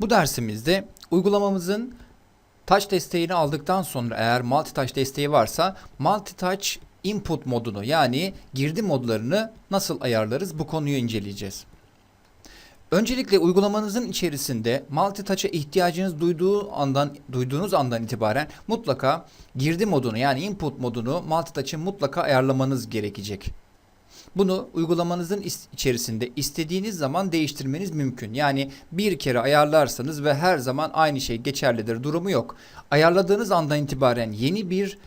Bu dersimizde uygulamamızın touch desteğini aldıktan sonra eğer multi touch desteği varsa multi touch input modunu yani girdi modlarını nasıl ayarlarız bu konuyu inceleyeceğiz. Öncelikle uygulamanızın içerisinde multi touch'a ihtiyacınız duyduğu andan duyduğunuz andan itibaren mutlaka girdi modunu yani input modunu multi touch'ın mutlaka ayarlamanız gerekecek. Bunu uygulamanızın is- içerisinde istediğiniz zaman değiştirmeniz mümkün. Yani bir kere ayarlarsanız ve her zaman aynı şey geçerlidir durumu yok. Ayarladığınız andan itibaren yeni bir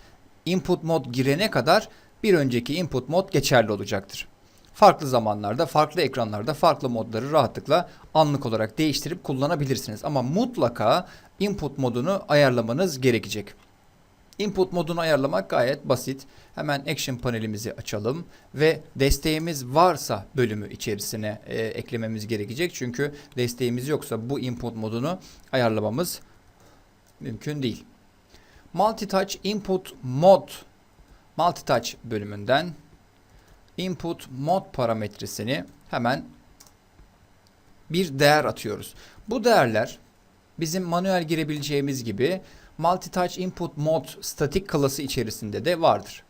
input mod girene kadar bir önceki input mod geçerli olacaktır. Farklı zamanlarda, farklı ekranlarda farklı modları rahatlıkla anlık olarak değiştirip kullanabilirsiniz. Ama mutlaka input modunu ayarlamanız gerekecek. Input modunu ayarlamak gayet basit. Hemen Action panelimizi açalım ve desteğimiz varsa bölümü içerisine e, eklememiz gerekecek. Çünkü desteğimiz yoksa bu input modunu ayarlamamız mümkün değil. Multi-Touch Input Mod Multi-Touch bölümünden Input Mod parametresini hemen bir değer atıyoruz. Bu değerler bizim manuel girebileceğimiz gibi Multi-Touch Input Mod statik klası içerisinde de vardır.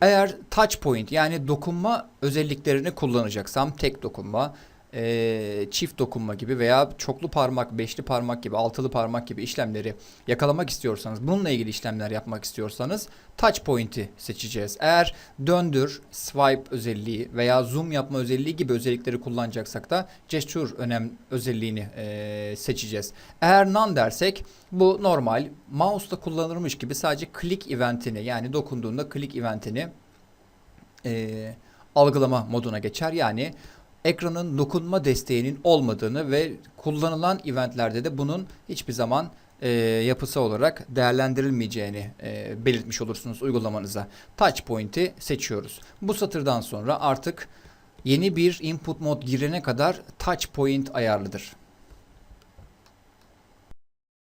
Eğer touch point yani dokunma özelliklerini kullanacaksam tek dokunma, eee, çift dokunma gibi veya çoklu parmak, beşli parmak gibi, altılı parmak gibi işlemleri yakalamak istiyorsanız, bununla ilgili işlemler yapmak istiyorsanız touch point'i seçeceğiz. Eğer döndür, swipe özelliği veya zoom yapma özelliği gibi özellikleri kullanacaksak da gesture önem özelliğini eee, seçeceğiz. Eğer none dersek bu normal mouse'da kullanılmış gibi sadece click eventini yani dokunduğunda click eventini eee, algılama moduna geçer. Yani ekranın dokunma desteğinin olmadığını ve kullanılan eventlerde de bunun hiçbir zaman eee, yapısı olarak değerlendirilmeyeceğini eee, belirtmiş olursunuz uygulamanıza. Touch point'i seçiyoruz. Bu satırdan sonra artık yeni bir input mod girene kadar touch point ayarlıdır.